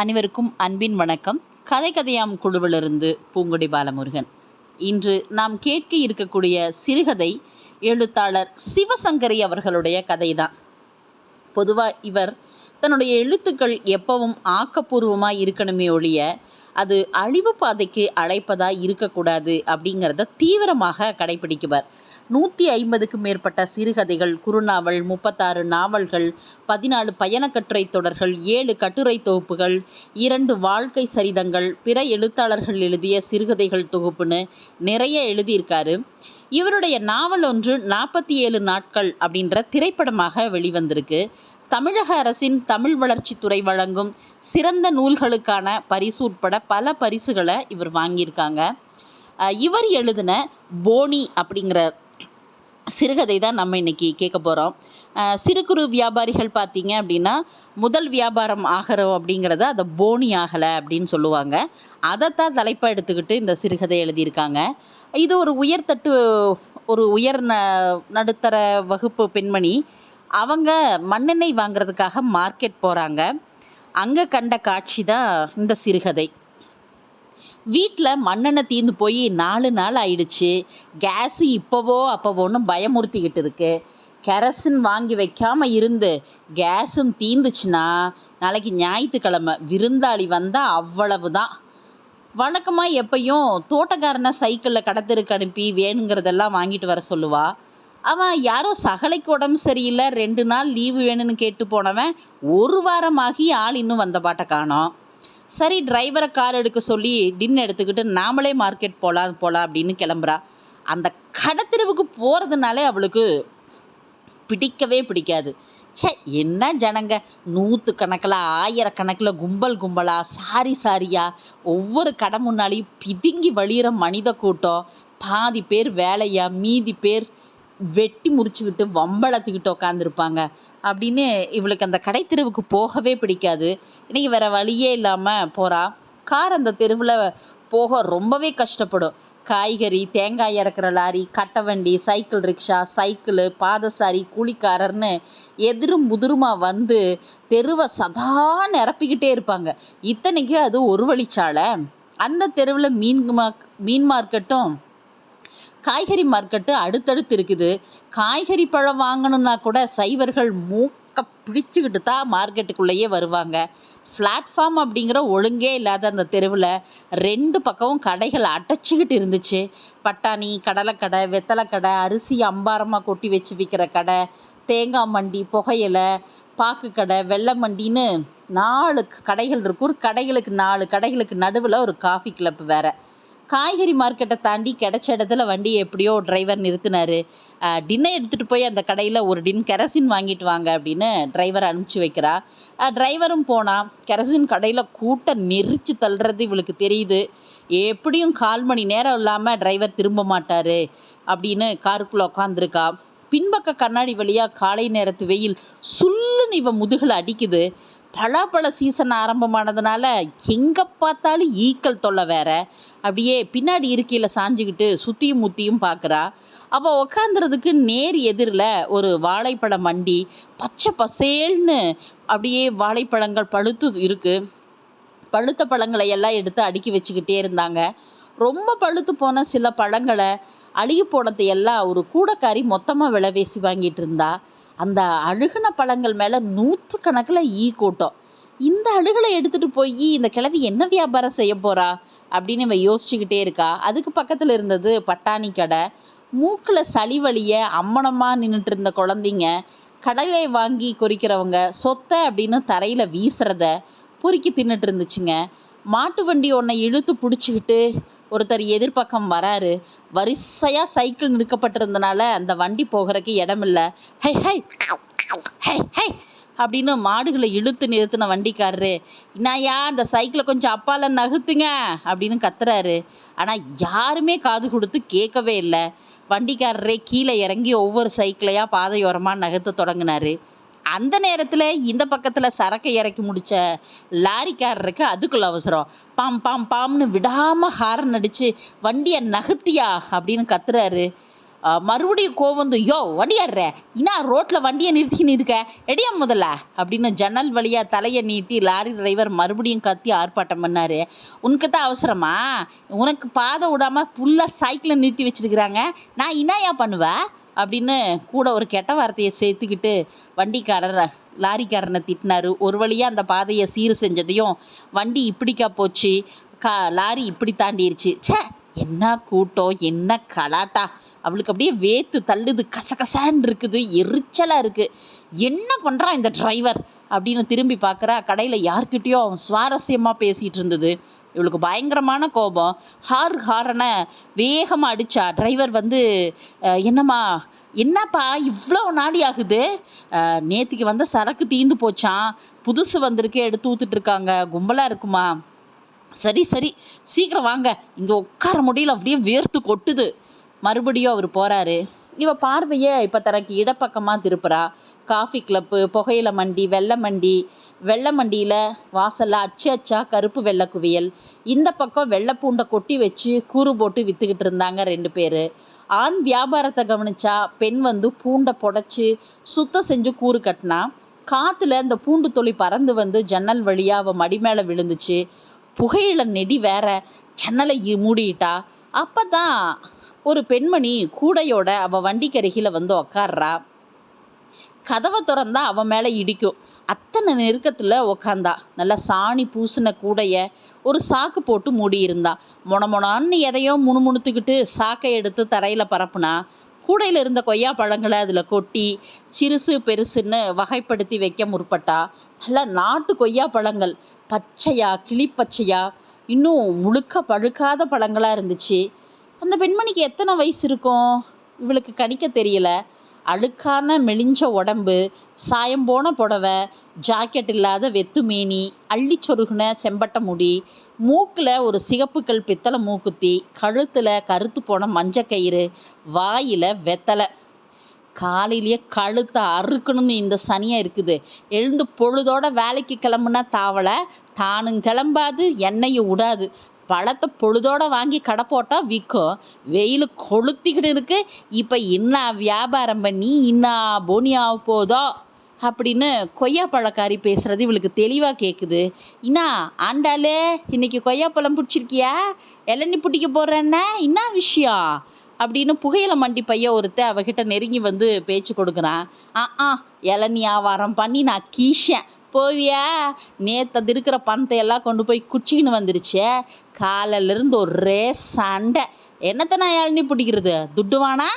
அனைவருக்கும் அன்பின் வணக்கம். கதை கதையாம் குழுவிலிருந்து பூங்குடி பாலமுருகன். இன்று நாம் கேட்க இருக்கக்கூடிய சிறுகதை எழுத்தாளர் சிவசங்கரி அவர்களுடைய கதைதான். பொதுவாக இவர் தன்னுடைய எழுத்துக்கள் எப்பவும் ஆக்கப்பூர்வமாக இருக்கணுமே ஒழிய அது அழிவு பாதைக்கு அழைப்பதா இருக்கக்கூடாது அப்படிங்கிறத தீவிரமாக கடைபிடிக்குவர். நூற்றி ஐம்பதுக்கு மேற்பட்ட சிறுகதைகள் குறுநாவல் முப்பத்தாறு நாவல்கள் பதினாலு பயணக்கட்டுரை தொடர்கள் ஏழு கட்டுரை தொகுப்புகள் இரண்டு வாழ்க்கை சரிதங்கள் பிற எழுத்தாளர்கள் எழுதிய சிறுகதைகள் தொகுப்புன்னு நிறைய எழுதியிருக்காரு. இவருடைய நாவல் ஒன்று நாற்பத்தி ஏழு நாட்கள் அப்படின்ற திரைப்படமாக வெளிவந்திருக்கு. தமிழக அரசின் தமிழ் வளர்ச்சித்துறை வழங்கும் சிறந்த நூல்களுக்கான பரிசு உட்பட பல பரிசுகளை இவர் வாங்கியிருக்காங்க. இவர் எழுதின போனி அப்படிங்கிற சிறுகதை தான் நம்ம இன்னைக்கு கேட்க போகிறோம் சிறு குறு வியாபாரிகள் பார்த்தீங்க அப்படின்னா முதல் வியாபாரம் ஆகிறோம் அப்படிங்கிறத அதை போனி ஆகலை அப்படின்னு சொல்லுவாங்க. அதைத்தான் தலைப்பாக எடுத்துக்கிட்டு இந்த சிறுகதை எழுதியிருக்காங்க. இது ஒரு உயர்தட்டு ஒரு உயர் ந நடுத்தர வகுப்பு பெண்மணி அவங்க மண்ணெண்ணெய் வாங்குறதுக்காக மார்க்கெட் போகிறாங்க அங்கே கண்ட காட்சி தான் இந்த சிறுகதை. வீட்டில் மண்ணெண்ணெய் தீர்ந்து போய் நாலு நாள் ஆயிடுச்சு. கேஸு இப்போவோ அப்போவோன்னு பயமுறுத்திக்கிட்டு இருக்கு. கெரசின் வாங்கி வைக்காமல் இருந்து கேஸும் தீந்துச்சுன்னா நாளைக்கு ஞாயிற்றுக்கிழமை விருந்தாளி வந்தால் அவ்வளவுதான் வழக்கமாக எப்பையும் தோட்டக்காரனை சைக்கிளில் கடத்தருக்கு அனுப்பி வேணுங்கிறதெல்லாம் வாங்கிட்டு வர சொல்லுவா. அவன் யாரோ சகலைக்கு உடம்பு சரியில்லை ரெண்டு நாள் லீவு வேணும்னு கேட்டு போனவன் ஒரு வாரமாகி ஆள் இன்னும் வந்த பாட்டை காணோம். சரி டிரைவரை கார் எடுக்க சொல்லி டின் எடுத்துக்கிட்டு நாமளே மார்க்கெட் போகலாம் போகலாம் அப்படின்னு கிளம்புறா. அந்த கடத்தெருவுக்கு போகிறதுனாலே அவளுக்கு பிடிக்கவே பிடிக்காது. ச்சே என்ன ஜனங்க? நூற்று கணக்கில் ஆயிரக்கணக்கில் கும்பல் கும்பலா சாரி சாரியா ஒவ்வொரு கடை முன்னாலையும் பிதுங்கி வழியிற மனித கூட்டம். பாதி பேர் வேலையா மீதி பேர் வெட்டி முறிச்சுக்கிட்டு வம்பளத்துக்கிட்டு உட்காந்துருப்பாங்க அப்படின்னு இவளுக்கு அந்த கடை தெருவுக்கு போகவே பிடிக்காது. இன்னைக்கு வேற வழியே இல்லாமல் போகிறா கார் அந்த தெருவில் போக ரொம்பவே கஷ்டப்படும். காய்கறி தேங்காய் இறக்குற லாரி கட்டை வண்டி சைக்கிள் ரிக்ஷா சைக்கிளு பாதசாரி கூலிக்காரர்னு எதிரும் முதிருமா வந்து தெருவை சதா நிரப்பிக்கிட்டே இருப்பாங்க. இத்தனைக்கு அது ஒரு வழிச்சாலை. அந்த தெருவில் மீன் மார்க் மீன் மார்க்கெட்டும் காய்கறி மார்க்கெட்டு அடுத்தடுத்து இருக்குது காய்கறி பழம் வாங்கணும்னா கூட சைவர்கள் மூக்க பிடிச்சிக்கிட்டு தான் மார்க்கெட்டுக்குள்ளேயே வருவாங்க. பிளாட்ஃபார்ம் அப்படிங்கிற ஒழுங்கே இல்லாத அந்த தெருவில் ரெண்டு பக்கமும் கடைகள் அடைச்சிக்கிட்டு இருந்துச்சு. பட்டாணி கடலைக்கடை வெத்தலைக்கடை அரிசி அம்பாரமாக கொட்டி வச்சு விற்கிற கடை தேங்காய் மண்டி புகையிலை பாக்கு கடை வெள்ளை மண்டின்னு நாலு கடைகள் இருக்கும். ஒரு கடைகளுக்கு நாலு கடைகளுக்கு நடுவில் ஒரு காஃபி கிளப் வேறு. காய்கறி மார்க்கெட்டை தாண்டி கிடைச்ச இடத்துல வண்டியை எப்படியோ டிரைவர் நிறுத்தினார். டின்னை எடுத்துகிட்டு போய் அந்த கடையில் ஒரு டின் கெரசின் வாங்கிட்டு வாங்க அப்படின்னு டிரைவர் அனுப்பிச்சி வைக்கிறா. டிரைவரும் போனால் கெரசின் கடையில் கூட்டம் நெரிச்சு தள்ளுறது இவளுக்கு தெரியுது. எப்படியும் கால் மணி நேரம் இல்லாமல் டிரைவர் திரும்ப மாட்டார் அப்படின்னு காருக்குள்ளே உட்காந்துருக்கா பின்பக்க கண்ணாடி வழியாக காலை நேரத்து வெயில் சுல்லுன்னு இவ முதுகில் அடிக்குது. பலாப்பழ சீசன் ஆரம்பமானதுனால எங்கே பார்த்தாலும் ஈக்கள் தொல்லை வேற. அப்படியே பின்னாடி இருக்கையில் சாஞ்சுக்கிட்டு சுற்றியும் முத்தியும் பார்க்குறா அவள் உக்காந்துறதுக்கு நேர் எதிரில் ஒரு வாழைப்பழம் மண்டி பச்சை பசேல்னு அப்படியே வாழைப்பழங்கள் பழுத்து இருக்கு. பழுத்த பழங்களை எல்லாம் எடுத்து அடுக்கி வச்சுக்கிட்டே இருந்தாங்க. ரொம்ப பழுத்து போன சில பழங்களை அழுகி போனதை எல்லாம் ஒரு கூடக்காரி மொத்தமாக விலை பேசி வாங்கிட்டு இருந்தா. அந்த அழுகுன பழங்கள் மேலே நூற்று கணக்கில் ஈ கூட்டம். இந்த அழுகலை எடுத்துட்டு போய் இந்த கிழவி என்ன வியாபாரம் செய்ய போகிறா அப்படின்னு இவ யோசிச்சுக்கிட்டே இருக்கா. அதுக்கு பக்கத்தில் இருந்தது பட்டாணி கடை. மூக்கில் சளி வழிய அம்மனமாக நின்றுட்டு இருந்த குழந்தைங்க கடலை வாங்கி குறிக்கிறவங்க சொத்தை அப்படின்னு தரையில் வீசுறத பொறுக்கி தின்னுட்டு இருந்துச்சுங்க. மாட்டு வண்டி ஒன்றை இழுத்து பிடிச்சிக்கிட்டு ஒருத்தர் எதிர்பக்கம் வராரு. வரிசையா சைக்கிள் நிற்கப்பட்டிருந்தனால அந்த வண்டி போகிறதுக்கு இடமில்லை. ஹை ஹை. ஹை ஹை. அப்படின்னு மாடுகளை இழுத்து நிறுத்தின வண்டிக்காரரு. என்னையா அந்த சைக்கிளை கொஞ்சம் அப்பால நகுத்துங்க அப்படின்னு கத்துறாரு. ஆனால் யாருமே காது கொடுத்து கேட்கவே இல்லை. வண்டிக்காரரே கீழே இறங்கி ஒவ்வொரு சைக்கிளையா பாதையோரமாக நகர்த்த தொடங்கினாரு. அந்த நேரத்தில் இந்த பக்கத்தில் சரக்கை இறக்கி முடிச்ச லாரிக்காரருக்கு அதுக்குள்ள அவசரம். பாம் பாம் பாம்னு விடாமல் ஹாரன் அடிச்சு வண்டியை நகர்த்தியா அப்படின்னு கத்துறாரு. மறுபடியும் கோவம் வந்து யோ வண்டியாடுற இன்னா ரோட்டில் வண்டியை நிறுத்தின்னு இருக்க எடியா முதல்ல? அப்படின்னு ஜன்னல் வழியாக தலையை நீட்டி லாரி டிரைவர் மறுபடியும் கத்தி ஆர்ப்பாட்டம் பண்ணாரு. உனக்கு தான் அவசரமா? உனக்கு பாதை விடாம ஃபுல்லாக சைக்கிளை நிறுத்தி வச்சிருக்கிறாங்க. நான் இன்னாயா பண்ணுவேன் அப்படின்னு கூட ஒரு கெட்ட வார்த்தையை சேர்த்துக்கிட்டு வண்டிக்காரர் லாரிக்காரனை திட்டினாரு. ஒரு வழியாக அந்த பாதையை சீர் செஞ்சதையும் வண்டி இப்படிக்கா போச்சு. கா லாரி இப்படி தாண்டிருச்சு. ச்சே என்ன கூட்டம் என்ன கலாட்டா? அவளுக்கு அப்படியே வேத்து தள்ளுது கசகசான்னு இருக்குது எரிச்சலாக இருக்குது என்ன பண்ணுறான் இந்த டிரைவர் அப்படின்னு திரும்பி பார்க்குறா கடையில் யார்கிட்டயோ அவன் சுவாரஸ்யமாக பேசிகிட்டு இருந்தது. இவளுக்கு பயங்கரமான கோபம். ஹார் ஹாரனை வேகமாக அடிச்சா டிரைவர் வந்து என்னம்மா என்னப்பா இவ்வளோ நாடி ஆகுது நேற்றுக்கு வந்த சரக்கு தீந்து போச்சான் புதுசு வந்திருக்கு எடுத்து ஊத்துட்ருக்காங்க கும்பலாக இருக்குமா? சரி சரி சீக்கிரம் வாங்க. இங்கே உட்கார முடியல அப்படியே வேர்த்து கொட்டுது. மறுபடியும் அவர் போகிறாரு இவ பார்வையை இப்போ தனக்கு இடப்பக்கமாக திருப்புறா. காஃபி கிளப்பு புகையில மண்டி வெள்ளை மண்டி வெள்ளை மண்டியில் வாசலில் அச்சு அச்சா கருப்பு வெள்ளை குவியல். இந்த பக்கம் வெள்ளை பூண்டை கொட்டி வச்சு கூறு போட்டு விற்றுக்கிட்டு இருந்தாங்க ரெண்டு பேர். ஆண் வியாபாரத்தை கவனிச்சா பெண் வந்து பூண்டை புடச்சி சுத்தம் செஞ்சு கூறு கட்டினா காற்றுல அந்த பூண்டு தொளி பறந்து வந்து ஜன்னல் வழியாக அவள் மடி மேலே விழுந்துச்சு. புகையில நெடி வேற ஜன்னலை மூடிட்டா. அப்போ தான் ஒரு பெண்மணி கூடையோட அவ வண்டிக்கருகில வந்து உக்காடுறா கதவை திறந்தா அவன் மேல இடிக்கும். அத்தனை நெருக்கத்துல உக்காந்தா. நல்லா சாணி பூசின கூடைய ஒரு சாக்கு போட்டு மூடி இருந்தா. மொனமொனான்னு எதையோ முணுமுணுத்துக்கிட்டு சாக்கை எடுத்து தரையில பரப்புனா. கூடையில இருந்த கொய்யா பழங்களை அதில் கொட்டி சிறுசு பெருசுன்னு வகைப்படுத்தி வைக்க முற்பட்டா. நல்லா நாட்டு கொய்யா பழங்கள் பச்சையா கிளிப்பச்சையா இன்னும் முழுக்க பழுக்காத பழங்களாக இருந்துச்சு. அந்த பெண்மணிக்கு எத்தனை வயசு இருக்கும்? இவளுக்கு கணிக்க தெரியல. அழுக்கான மெலிஞ்ச உடம்பு சாயம் போன புடவை ஜாக்கெட் இல்லாத வெத்து மேனி அள்ளி சொருகுன செம்பட்ட முடி மூக்கில் ஒரு சிகப்புக்கள் பித்தளை மூக்குத்தி கழுத்தில் கருத்து போன மஞ்சக்கயிறு வாயில் வெத்தலை. காலையிலேயே கழுத்தை அறுக்கணும்னு இந்த சனியாக இருக்குது. எழுந்து பொழுதோட வேலைக்கு கிளம்புனா தாவலை தானும் கிளம்பாது எண்ணெயை விடாது பழத்தை பொழுதோட வாங்கி கடை போட்டால் விற்கும் வெயில் கொளுத்திக்கிட்டு இருக்கு. இப்போ இன்னா வியாபாரம் பண்ணி இன்னா போனியாக போதோ அப்படின்னு கொய்யா பழக்காரி பேசுறது இவளுக்கு தெளிவாக கேட்குது இன்னா ஆண்டாளே இன்னைக்கு கொய்யாப்பழம் பிடிச்சிருக்கியா? இளநி பிடிக்க போறேன்னா என்ன? விஷயம்? அப்படின்னு புகையில மண்டி பையன் ஒருத்தன் அவகிட்ட நெருங்கி வந்து பேச்சு கொடுக்குறான். ஆ ஆ இளநி ஆவாரம் பண்ணி நான் கீஷேன். போவியா? நேற்று அது இருக்கிற பணத்தை எல்லாம் கொண்டு போய் குச்சிக்கின்னு வந்துருச்சே. காலையிலேருந்து ஒரே சண்டை. என்னத்த நான் இளநீ பிடிக்கிறது? துட்டுவானா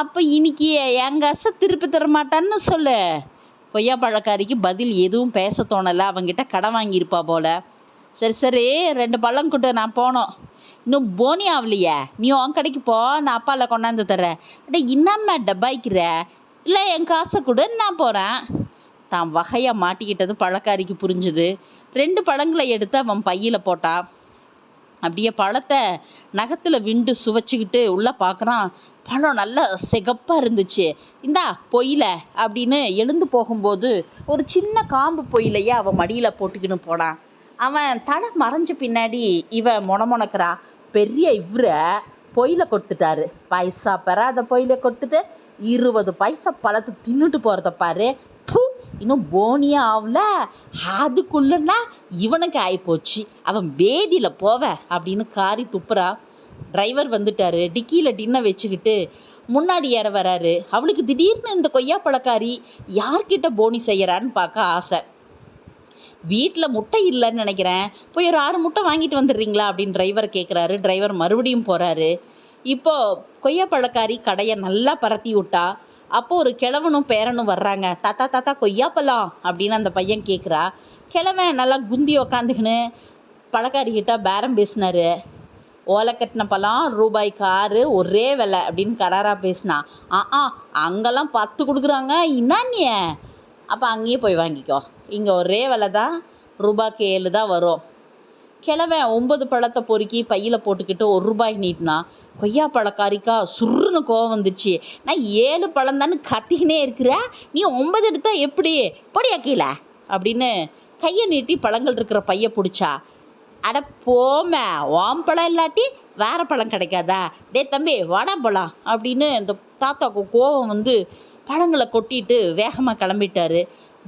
அப்போ இன்னைக்கு எங்க அசை திருப்பி தரமாட்டான்னு சொல்லு. கொய்யா பழக்காரிக்கு பதில் எதுவும் பேச தோணலை. அவங்கிட்ட கடன் வாங்கியிருப்பா போல. சரி சரி ரெண்டு பழம் கொண்டு நான் போனோம் இன்னும் போனி ஆகலையே நீ உன் கடைக்கு போ நான் அப்பாவில் கொண்டாந்து தரேன் அட என்னம்மா டப்பாய்க்கிற இல்லை என் காசை கொடு நான் போகிறேன் தான் வகையாக மாட்டிக்கிட்டது பழக்காரிக்கு புரிஞ்சுது. ரெண்டு பழங்களை எடுத்து அவன் பையில் போட்டான். அப்படியே பழத்தை நகத்தில் விண்டு சுவைச்சிக்கிட்டு உள்ளே பார்க்குறான் பழம் நல்லா சிகப்பாக இருந்துச்சு. இந்தா பொயில அப்படின்னு எழுந்து போகும்போது ஒரு சின்ன காம்பு பொயிலையே அவன் மடியில் போட்டுக்கின்னு போனான். அவன் தலை மறைஞ்ச பின்னாடி இவன் முணமுணக்கிறா பெரிய இவரை பொயில கொடுத்துட்டாரு. பைசா பெறாத பொயில கொடுத்துட்டு இருபது பைசா பழத்தை தின்னுட்டு போகிறத பாரு. இன்னும் போனியா ஆகல அதுக்குள்ளனா இவனுக்கு ஆகிப்போச்சு அவன் வேதியில் போவ அப்படின்னு காரி துப்புறா. டிரைவர் வந்துட்டாரு. டிக்கியில் டின்னை வச்சுக்கிட்டு முன்னாடி ஏற வராரு. அவளுக்கு திடீர்னு இந்த கொய்யா பழக்காரி யார்கிட்ட போனி செய்கிறான்னு பார்க்க ஆசை. வீட்டில் முட்டை இல்லைன்னு நினைக்கிறேன். போய் ஒரு ஆறு முட்டை வாங்கிட்டு வந்துடுறீங்களா அப்படின்னு டிரைவர் கேட்குறாரு டிரைவர் மறுபடியும் போகிறாரு இப்போ கொய்யா பழக்காரி கடையை நல்லா பரத்தி விட்டா. அப்போ ஒரு கிழவனும் பேரனும் வர்றாங்க. தாத்தா தாத்தா கொய்யாப்பழம் அப்படின்னு அந்த பையன் கேட்குறா கிழவன் நல்லா குந்தி உக்காந்துக்கின்னு பழக்காரிக்கிட்ட பேரம் பேசினாரு. ஓலை கட்டின பழம் ரூபாய்க்கு ஆறு ஒரே விலை அப்படின்னு கராராக பேசினான் ஆ ஆ அங்கெல்லாம் பத்து கொடுக்குறாங்க. இன்னான்னிய அப்போ அங்கேயே போய் வாங்கிக்கோ. இங்கே ஒரே விலை தான் ரூபாய்க்கு ஏழு தான் வரும். கிழவன் ஒன்பது பழத்தை பொறுக்கி பையில் போட்டுக்கிட்டு ஒரு ரூபாய் நீட்டினா. கொய்யா பழக்காரிக்கா? சுருன்னு கோவம் வந்துச்சு நான் ஏழு பழம் தானே கத்திக்கினே இருக்கிற நீ ஒன்பது எடுத்தா எப்படி? பொடியா கீழே அப்படின்னு கையை நீட்டி பழங்கள் இருக்கிற பைய பிடிச்சா. அட போம ஓம் பழம் இல்லாட்டி வேற பழம் கிடைக்காதா? டே தம்பி வடை பழம். அப்படின்னு இந்த தாத்தாக்கு கோவம் வந்து பழங்களை கொட்டிட்டு வேகமாக கிளம்பிட்டாரு.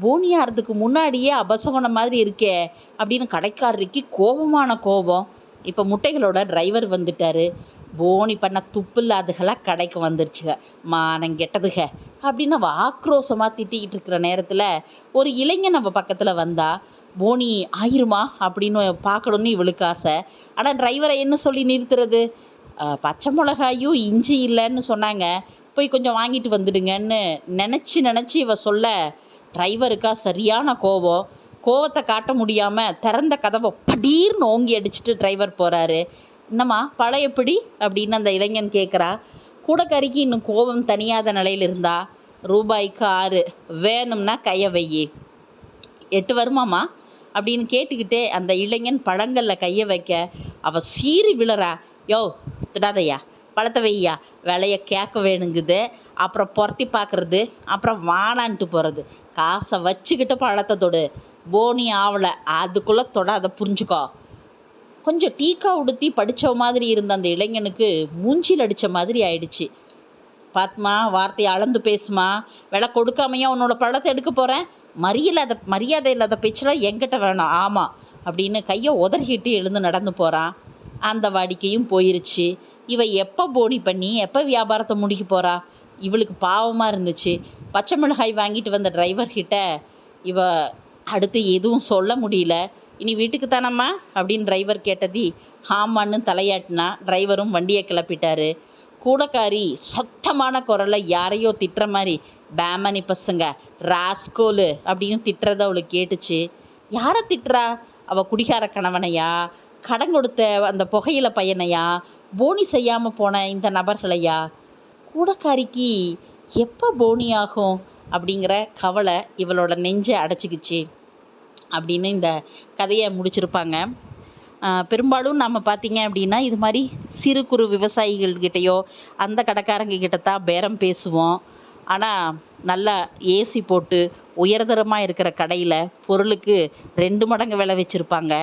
போனியாகிறதுக்கு முன்னாடியே அபசகுணம் மாதிரி இருக்கே அப்படின்னு கடைக்காரருக்கு கோபமான கோபம். இப்போ முட்டைகளோட டிரைவர் வந்துட்டாரு. போனி பண்ண துப்பு இல்லாதகளாக கடைக்கு வந்துருச்சுக. மானம் கெட்டதுக. அப்படின்னு ஆக்ரோஷமாக திட்டிக்கிட்டு இருக்கிற நேரத்தில் ஒரு இளைஞன் நம்ம பக்கத்தில் வந்தா போனி ஆயிருமா? அப்படின்னு பார்க்கணுன்னு இவளுக்கு ஆசை. ஆனால் டிரைவரை என்ன சொல்லி நிறுத்துறது? பச்சை மிளகாயும் இஞ்சி இல்லைன்னு சொன்னாங்க. போய் கொஞ்சம் வாங்கிட்டு வந்துடுங்கன்னு நினச்சி நினச்சி இவ சொல்ல டிரைவருக்கா சரியான கோபம். கோவத்தை காட்ட முடியாமல் திறந்த கதவை படீர்னு ஓங்கி அடிச்சுட்டு டிரைவர் போகிறாரு என்னம்மா பழம் எப்படி? அப்படின்னு அந்த இளைஞன் கேட்குறா. கூடக்கறிக்கு இன்னும் கோபம் தனியாத நிலையில் இருந்தா ரூபாய்க்கு ஆறு வேணும்னா கையை வையி. எட்டு வருமாம்மா? அப்படின்னு கேட்டுக்கிட்டே அந்த இளைஞன் பழங்களில் கையை வைக்க அவள் சீறி விழறா. யோ திடாதையா பழத்தை வையா விலைய கேட்க வேணுங்குது. அப்புறம் புரட்டி பார்க்குறது அப்புறம் வானான்ட்டு போகிறது காசை வச்சுக்கிட்டு பழத்தை தொடு. போனி ஆவலை அதுக்குள்ளே தொடாத புரிஞ்சுக்கோ. கொஞ்சம் டீக்கா உடுத்தி படித்த மாதிரி இருந்த அந்த இளைஞனுக்கு மூஞ்சில் அடித்த மாதிரி ஆயிடுச்சு. பாத்மா வார்த்தையை அளந்து பேசுமா விலை கொடுக்காமையா உன்னோட பழத்தை எடுக்க போகிறேன் மரியாத மரியாதை இல்லாத பேச்செல்லாம் எங்கிட்ட வேணாம். ஆமாம் அப்படின்னு கையை உதறிக்கிட்டு எழுந்து நடந்து போகிறான் அந்த வாடிக்கையும் போயிருச்சு. இவ எப்போ போனி பண்ணி எப்போ வியாபாரத்தை முடிக்க போகிறா இவளுக்கு பாவமாக இருந்துச்சு. பச்சை மிளகாய் வாங்கிட்டு வந்த டிரைவர்கிட்ட இவ அடுத்து எதுவும் சொல்ல முடியல. இனி வீட்டுக்கு தானம்மா அப்படின்னு டிரைவர் கேட்டதி ஹாமான்னு தலையாட்டினா டிரைவரும் வண்டியை கிளப்பிட்டாரு. கூடக்காரி சத்தமான குரலை யாரையோ திட்டுற மாதிரி பேமனி பசங்க ராஸ்கோலு அப்படின்னு திட்டுறத அவளுக்கு கேட்டுச்சு. யாரை திட்டுறா? அவள் குடிகார கணவனையா? கடன் கொடுத்த அந்த புகையில பையனையா? போனி செய்யாமல் போன இந்த நபர்களையா? கூடக்காரிக்கு எப்போ போனி ஆகும்? அப்படிங்கிற கவலை இவளோட நெஞ்சை அடைச்சிக்கிச்சு. அப்படின்னு இந்த கதையை முடிச்சிருப்பாங்க. பெரும்பாலும் நம்ம பார்த்தீங்க அப்படின்னா இது மாதிரி சிறு குறு விவசாயிகள்கிட்டயோ அந்த கடைக்காரங்க கிட்ட தான் பேரம் பேசுவோம். ஆனால் நல்லா ஏசி போட்டு உயர்தரமாக இருக்கிற கடையில் பொருளுக்கு ரெண்டு மடங்கு விலை வச்சுருப்பாங்க.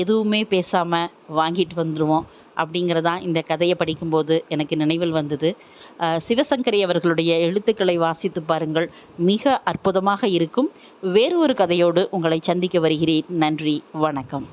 எதுவுமே பேசாமல் வாங்கிட்டு வந்துடுவோம் அப்படிங்கிறதான் இந்த கதையை படிக்கும்போது எனக்கு நினைவில் வந்தது. ஆஹ் சிவசங்கரி அவர்களுடைய எழுத்துக்களை வாசித்து பாருங்கள். மிக அற்புதமாக இருக்கும். வேறு ஒரு கதையோடு உங்களை சந்திக்க வருகிறேன். நன்றி. வணக்கம்.